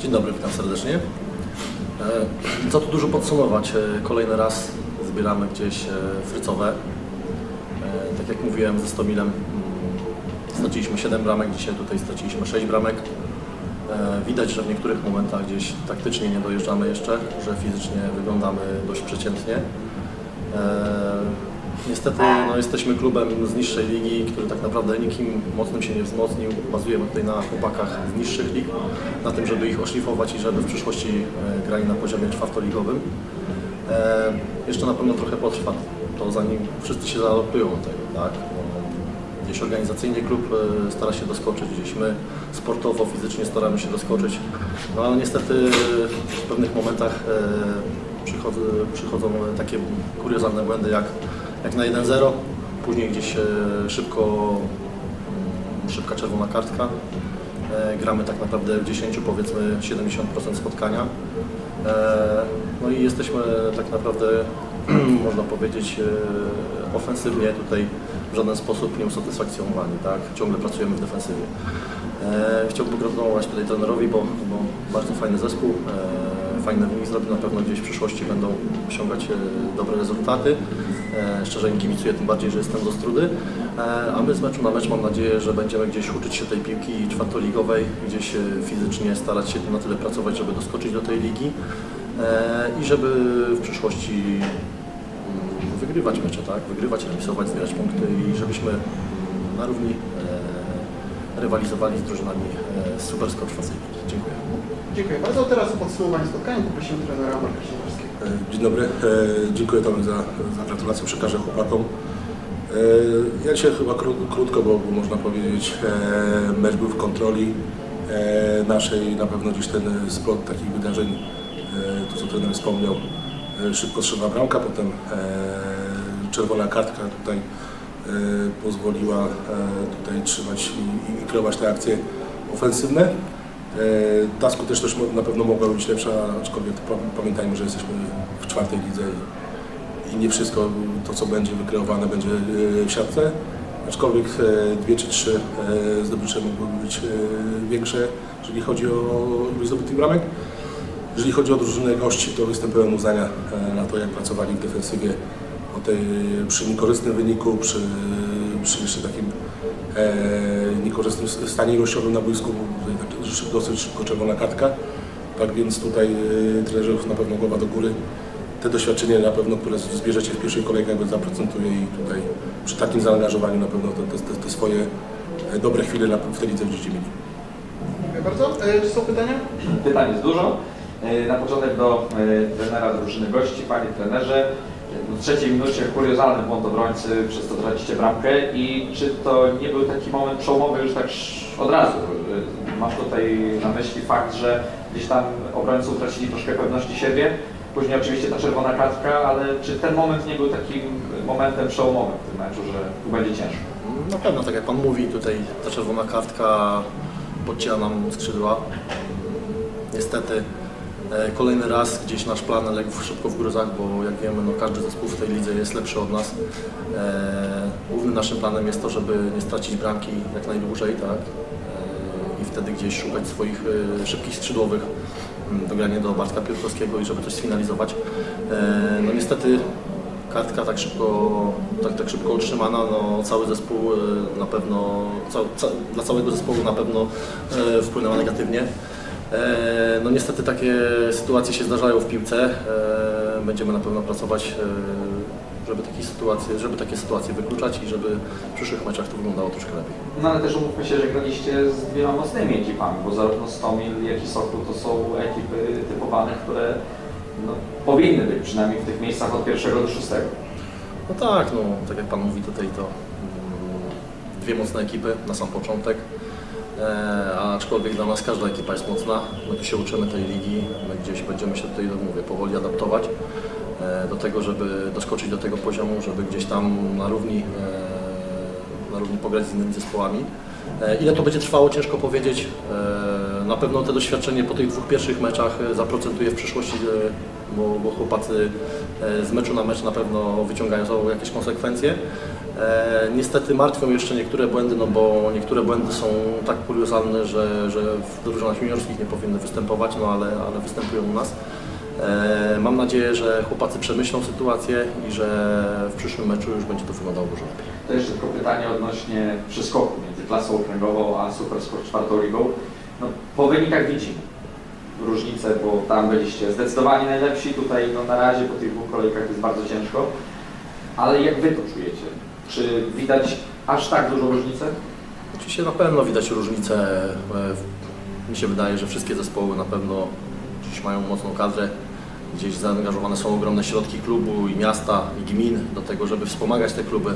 Dzień dobry, witam serdecznie. E, Co tu dużo podsumować? E, Kolejny raz zbieramy gdzieś e, frycowe. E, Tak jak mówiłem ze Stomilem, mm, straciliśmy 7 bramek, dzisiaj tutaj straciliśmy 6 bramek. E, Widać, że w niektórych momentach gdzieś taktycznie nie dojeżdżamy jeszcze, że fizycznie wyglądamy dość przeciętnie. Niestety no, jesteśmy klubem z niższej ligi, który tak naprawdę nikim mocnym się nie wzmocnił. Bazujemy tutaj na chłopakach z niższych lig, na tym, żeby ich oszlifować i żeby w przyszłości e, grali na poziomie czwartoligowym. E, jeszcze na pewno trochę potrwa to zanim wszyscy się zaadoptują do tego, tak? Gdzieś organizacyjnie klub e, stara się doskoczyć, gdzieś my sportowo, fizycznie staramy się doskoczyć. No ale niestety w pewnych momentach e, przychodzą, przychodzą takie kuriozalne błędy jak, jak na 1-0, później gdzieś e, szybko, mm, szybka czerwona kartka. E, Gramy tak naprawdę w 10, powiedzmy 70% spotkania. E, No i jesteśmy tak naprawdę, można powiedzieć, ofensywnie tutaj w żaden sposób nie usatysfakcjonowani, tak? Ciągle pracujemy w defensywie. Chciałbym pogratulować tutaj trenerowi, bo, bo bardzo fajny zespół, e, fajny wynik zrobił, na pewno gdzieś w przyszłości będą osiągać e, dobre rezultaty. E, Szczerze im kibicuję, tym bardziej, że jestem z Ostrudy. E, A my z meczu na mecz mam nadzieję, że będziemy gdzieś uczyć się tej piłki czwartoligowej, gdzieś fizycznie starać się na tyle pracować, żeby doskoczyć do tej ligi i żeby w przyszłości mm, wygrywać mecze, tak? Wygrywać, remisować, zbierać punkty i żebyśmy na równi rywalizowali z drużynami e, z Super Skocz Facility. Dziękuję. Dziękuję bardzo. Teraz o podsumowanie spotkania poprosimy trenera Marka Sienowskiego. E, Dzień dobry, E, dziękuję Tomek za, za gratulacje, przekażę chłopakom. E, Ja dzisiaj chyba kró, krótko, bo, można powiedzieć, e, mecz był w kontroli e, naszej, na pewno gdzieś ten splot takich wydarzeń, e, to co trener wspomniał, e, szybko strzeliła bramka, potem e, czerwona kartka tutaj e, pozwoliła e, tutaj trzymać i, i, kreować te akcje ofensywne. E, Ta skuteczność na pewno mogła być lepsza, aczkolwiek pa- pamiętajmy, że jesteśmy w czwartej lidze i, nie wszystko to, co będzie wykreowane, będzie e, w siatce. Aczkolwiek e, dwie czy trzy e, zdobycze mogłyby być e, większe, jeżeli chodzi o ilość zdobytych bramek. Jeżeli chodzi o drużynę gości, to jestem pełen uznania e, na to, jak pracowali w defensywie o tej, przy niekorzystnym wyniku, przy, przy jeszcze takim e, niekorzystnym stanie ilościowym na boisku, bo tutaj tak dosyć szybko czerwona kartka. Tak więc tutaj e, trenerów na pewno głowa do góry. Te doświadczenie na pewno, które zbierzecie w pierwszej kolejce, jakby zaprocentuje i tutaj przy takim zaangażowaniu na pewno te, te, te swoje e, dobre chwile na, w tej lidze będziecie mieli. Dziękuję bardzo. E, Czy są pytania? Pytań jest dużo. E, Na początek do e, trenera drużyny gości, panie trenerze. W trzeciej minucie kuriozalny błąd obrońcy, przez to tracicie bramkę i czy to nie był taki moment przełomowy już tak od razu? E, Mam tutaj na myśli fakt, że gdzieś tam obrońcy utracili troszkę pewności siebie. Później oczywiście ta czerwona kartka, ale czy ten moment nie był takim momentem przełomowym w tym meczu, że tu będzie ciężko? Na pewno, tak jak Pan mówi, tutaj ta czerwona kartka podcina nam skrzydła. Niestety kolejny raz gdzieś nasz plan legł szybko w gruzach, bo jak wiemy, no, każdy zespół w tej lidze jest lepszy od nas. E, Głównym naszym planem jest to, żeby nie stracić bramki jak najdłużej, tak? E, I wtedy gdzieś szukać swoich e, szybkich skrzydłowych, mm, dogranie do Bartka Piotrowskiego i żeby coś sfinalizować. E, No niestety kartka tak szybko, tak, tak szybko utrzymana, no cały zespół e, na pewno, ca, ca, dla całego zespołu na pewno e, wpłynęła negatywnie. E, No niestety takie sytuacje się zdarzają w piłce. E, Będziemy na pewno pracować, e, żeby takie sytuacje, żeby takie sytuacje wykluczać i żeby w przyszłych meczach to wyglądało troszkę lepiej. No ale też umówmy się, że graliście z dwiema mocnymi ekipami, bo zarówno Stomil, jak i Sokół to są ekipy typowane, które no, powinny być przynajmniej w tych miejscach od pierwszego do szóstego. No tak, no tak jak Pan mówi tutaj to mm, dwie mocne ekipy na sam początek. E, a aczkolwiek dla nas każda ekipa jest mocna. My tu się uczymy tej ligi, my gdzieś będziemy się tutaj, mówię, powoli adaptować e, do tego, żeby doskoczyć do tego poziomu, żeby gdzieś tam na równi, e, na równi pograć z innymi zespołami. E, Ile to będzie trwało, ciężko powiedzieć. E, Na pewno te doświadczenie po tych dwóch pierwszych meczach e, zaprocentuje w przyszłości, e, bo, bo chłopacy e, z meczu na mecz na pewno wyciągają jakieś konsekwencje. E, niestety martwią jeszcze niektóre błędy, no bo niektóre błędy są tak kuriozalne, że, że w drużynach juniorskich nie powinny występować, no ale, ale występują u nas. E, mam nadzieję, że chłopacy przemyślą sytuację i że w przyszłym meczu już będzie to wyglądało dużo lepiej. To jeszcze tylko pytanie odnośnie przeskoku między klasą okręgową a Super Sport czwartą ligą. No, po wynikach widzimy różnicę, bo tam byliście zdecydowanie najlepsi, tutaj no, na razie po tych dwóch kolejkach jest bardzo ciężko. Ale jak Wy to czujecie? Czy widać aż tak dużą różnicę? Oczywiście na pewno widać różnicę. E, Mi się wydaje, że wszystkie zespoły na pewno dziś mają mocną kadrę. Gdzieś zaangażowane są ogromne środki klubu i miasta i gmin do tego, żeby wspomagać te kluby.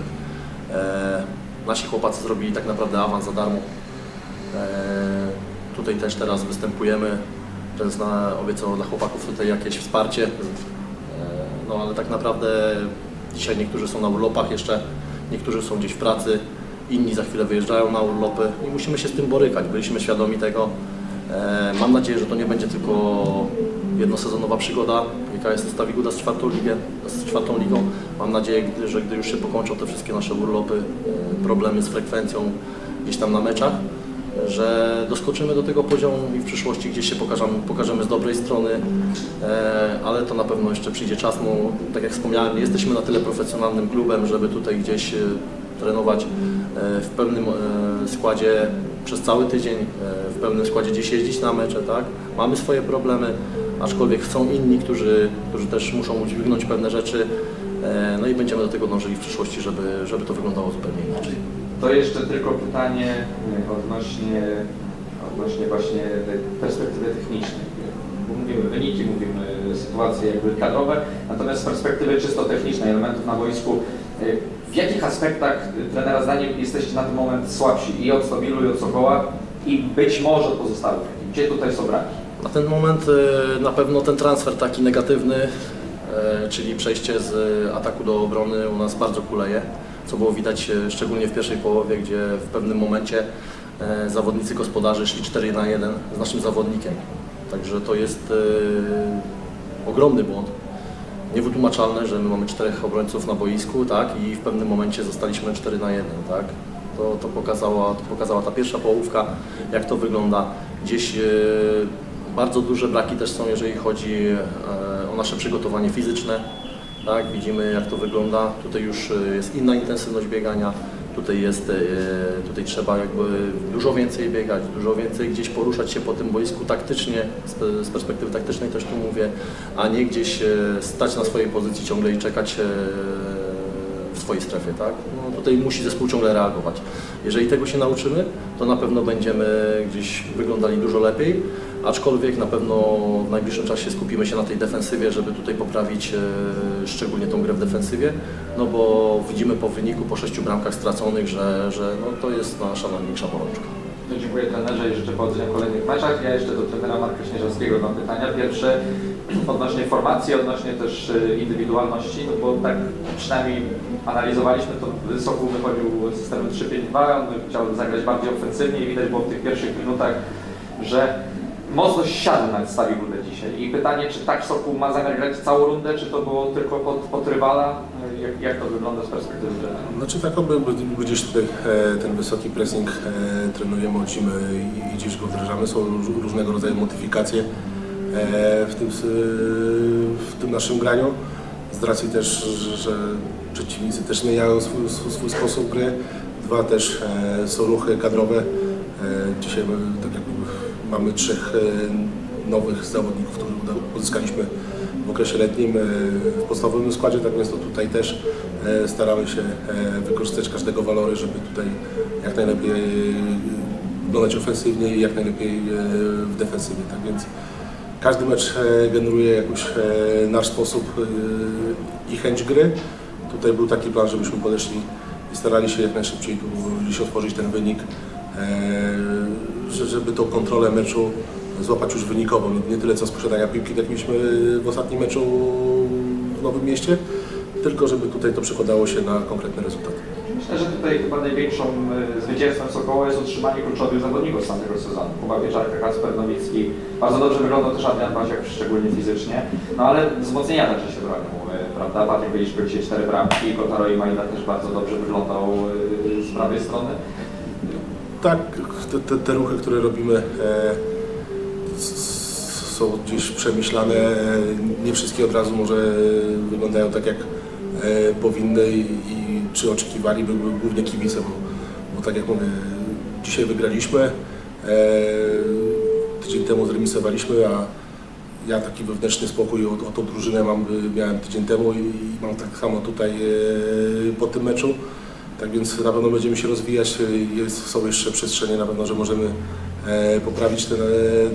E, nasi chłopacy zrobili tak naprawdę awans za darmo. E, tutaj też teraz występujemy. Częzna obiecał dla chłopaków tutaj jakieś wsparcie. No ale tak naprawdę dzisiaj niektórzy są na urlopach jeszcze, niektórzy są gdzieś w pracy, inni za chwilę wyjeżdżają na urlopy i musimy się z tym borykać. Byliśmy świadomi tego. E, Mam nadzieję, że to nie będzie tylko jednosezonowa przygoda, jaka jest stawi Guda z czwartą, z czwartą ligą. Mam nadzieję, że gdy już się pokończą te wszystkie nasze urlopy, e, problemy z frekwencją gdzieś tam na meczach, że doskoczymy do tego poziomu i w przyszłości gdzieś się pokażemy, pokażemy z dobrej strony, e, ale to na pewno jeszcze przyjdzie czas. No, tak jak wspomniałem, nie jesteśmy na tyle profesjonalnym klubem, żeby tutaj gdzieś e, trenować e, w pełnym składzie przez cały tydzień, w pełnym składzie gdzieś jeździć na mecze, tak? Mamy swoje problemy, aczkolwiek są inni, którzy, którzy też muszą udźwignąć pewne rzeczy, no i będziemy do tego dążyli w przyszłości, żeby, żeby to wyglądało zupełnie inaczej. To jeszcze tylko pytanie y, odnośnie, odnośnie właśnie perspektywy technicznej. Mówimy wyniki, mówimy sytuacje jakby kadrowe, natomiast z perspektywy czysto technicznej, elementów na boisku, y, w jakich aspektach y, trenera zdaniem jesteście na ten moment słabsi i od Stobilu i od Sokoła i być może pozostałych? Gdzie tutaj są braki? Na ten moment e, na pewno ten transfer taki negatywny, e, czyli przejście z ataku do obrony u nas bardzo kuleje, co było widać e, szczególnie w pierwszej połowie, gdzie w pewnym momencie e, zawodnicy gospodarzy szli 4 na 1 z naszym zawodnikiem. Także to jest e, ogromny błąd. Niewytłumaczalne, że my mamy czterech obrońców na boisku, tak, i w pewnym momencie zostaliśmy 4 na 1, tak. To, to, pokazała, to pokazała ta pierwsza połówka, jak to wygląda. Gdzieś bardzo duże braki też są, jeżeli chodzi o nasze przygotowanie fizyczne. Tak, widzimy jak to wygląda. Tutaj już e, jest inna intensywność biegania. Tutaj jest, e, tutaj trzeba jakby dużo więcej biegać, dużo więcej gdzieś poruszać się po tym boisku taktycznie, z pe- z perspektywy taktycznej też tu mówię, a nie gdzieś e, stać na swojej pozycji ciągle i czekać w swojej strefie, tak? No, tutaj musi zespół ciągle reagować. Jeżeli tego się nauczymy, to na pewno będziemy gdzieś wyglądali dużo lepiej, aczkolwiek na pewno w najbliższym czasie skupimy się na tej defensywie, żeby tutaj poprawić e, szczególnie tą grę w defensywie, no bo widzimy po wyniku, po sześciu bramkach straconych, że, że no, to jest nasza największa bolączka. To dziękuję trenerze i życzę powodzenia w kolejnych meczach. Ja jeszcze do trenera Marka Śnieżowskiego mam pytania. Pierwsze odnośnie formacji, odnośnie też y, indywidualności, no bo tak przynajmniej analizowaliśmy to, Sokół wychodził z systemem 3-5-2, on chciał zagrać bardziej ofensywnie i widać było w tych pierwszych minutach, że mocno siadł na stawie rundę dzisiaj. I pytanie, czy tak Sokół ma zamiar grać całą rundę, czy to było tylko pod, pod rywala? Jak, jak to wygląda z perspektywy trenera? Znaczy tak, by, by gdzieś tutaj e, ten wysoki pressing e, trenujemy od zimy i, gdzieś go wdrażamy. Są róż, różnego rodzaju modyfikacje e, w, tym, w tym naszym graniu. Z racji też, że, przeciwnicy też zmieniają swój, swój, sposób gry. Dwa też e, są ruchy kadrowe. E, dzisiaj tak jakby mamy trzech e, nowych zawodników, których pozyskaliśmy w okresie letnim e, w podstawowym składzie, tak więc to tutaj też e, staramy się e, wykorzystać każdego walory, żeby tutaj jak najlepiej e, wyglądać ofensywnie i jak najlepiej e, w defensywie. Tak więc każdy mecz e, generuje jakoś e, nasz sposób e, i chęć gry. Tutaj był taki plan, żebyśmy podeszli i starali się jak najszybciej tu otworzyć ten wynik, że- żeby tą kontrolę meczu złapać już wynikowo, nie, tyle co z posiadania piłki, tak mieliśmy w ostatnim meczu w Nowym Mieście, tylko żeby tutaj to przekładało się na konkretne rezultaty. Myślę, że tutaj chyba największą y, zwycięstwem Sokoła jest utrzymanie kluczowych zawodników z tamtego sezonu. Kuba Wieczarka, Kacper Nowicki. Bardzo dobrze wyglądał też Adrian Pasiak, szczególnie fizycznie. No ale wzmocnienia także się bronią, y, prawda? Patryk byliśmy dzisiaj cztery bramki, Kotaro i Majda też bardzo dobrze wyglądał y, z prawej strony. Tak, te, te, te ruchy, które robimy e, są gdzieś przemyślane. E, Nie wszystkie od razu może wyglądają tak, jak e, powinny i, i czy oczekiwali by, by głównie kibice, bo, tak jak mówię, dzisiaj wygraliśmy, e, tydzień temu zremisowaliśmy, a ja taki wewnętrzny spokój o, o tą drużynę mam, miałem tydzień temu i, i mam tak samo tutaj e, po tym meczu. Tak więc na pewno będziemy się rozwijać. Jest, są jeszcze przestrzenie na pewno, że możemy e, poprawić te,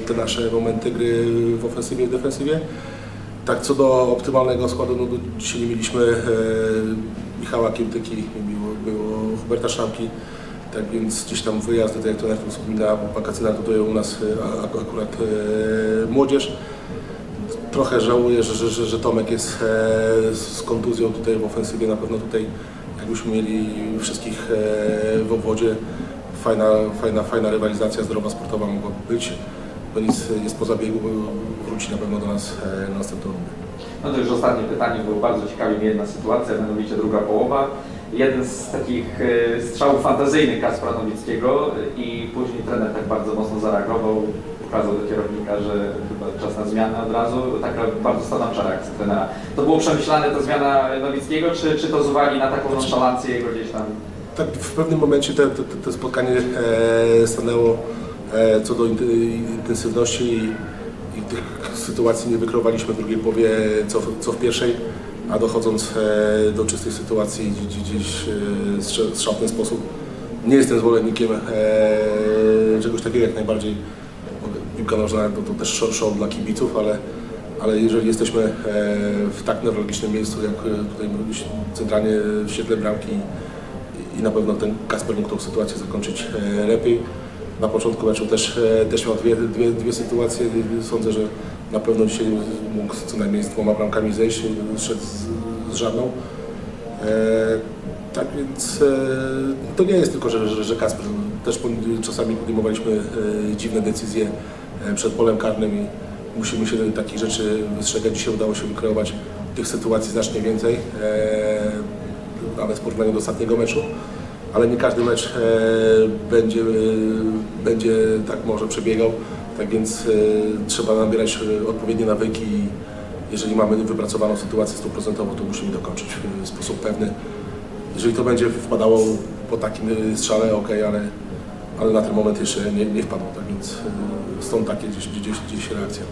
te nasze momenty gry w ofensywie i defensywie. Tak co do optymalnego składu, no dzisiaj nie mieliśmy e, Michała Kiełtyki, było, było Huberta Szamki. Tak więc gdzieś tam wyjazdy, tak jak to nawet wspomina, wakacyjne tutaj u nas e, a- akurat e, młodzież. Trochę żałuję, że, że, że, Tomek jest e, z kontuzją tutaj w ofensywie. Na pewno tutaj, jakbyśmy mieli wszystkich e, w obwodzie, fajna, fajna, fajna rywalizacja zdrowa, sportowa mogłaby być. To nic jest poza biegu, bo wróci na pewno do nas e, na następną rundę. No to już ostatnie pytanie, bo bardzo ciekawi mnie jedna sytuacja, mianowicie druga połowa. Jeden z takich e, strzałów fantazyjnych Kaspra Nowickiego e, i później trener tak bardzo mocno zareagował, pokazał do kierownika, że chyba czas na zmianę od razu. Taka bardzo stanowcza reakcja trenera. To było przemyślane ta zmiana Nowickiego, czy, czy to z uwagi na taką nonszalancję jego gdzieś tam? Tak, w pewnym momencie te, te, te spotkanie e, stanęło e, co do intensywności i, tych sytuacji nie wykreowaliśmy w drugiej połowie, co, co w pierwszej, a dochodząc e, do czystej sytuacji gdzieś, e, w ten sposób. Nie jestem zwolennikiem e, czegoś takiego jak najbardziej. Piłka nożna to, to też show, dla kibiców, ale, ale jeżeli jesteśmy e, w tak newralgicznym miejscu, jak e, tutaj centralnie w świetle bramki i na pewno ten Kasper mógł tą sytuację zakończyć e, lepiej. Na początku meczu też, e, też miał dwie, dwie, dwie sytuacje. Sądzę, że na pewno dzisiaj mógł co najmniej z dwoma bramkami zejść, szedł z, z żadną. E, tak więc e, to nie jest tylko, że, że, że Kasper. Też czasami podejmowaliśmy dziwne decyzje przed polem karnym i musimy się takich rzeczy wystrzegać. Dzisiaj udało się wykreować tych sytuacji znacznie więcej. Nawet w porównaniu do ostatniego meczu, ale nie każdy mecz e, będzie, e, będzie tak może przebiegał, tak więc e, trzeba nabierać odpowiednie nawyki i jeżeli mamy wypracowaną sytuację stuprocentową, to musimy dokończyć w sposób pewny. Jeżeli to będzie wpadało po takim strzale, ok, ale, ale na ten moment jeszcze nie, nie wpadło, tak więc stąd takie gdzieś, gdzieś, gdzieś reakcja.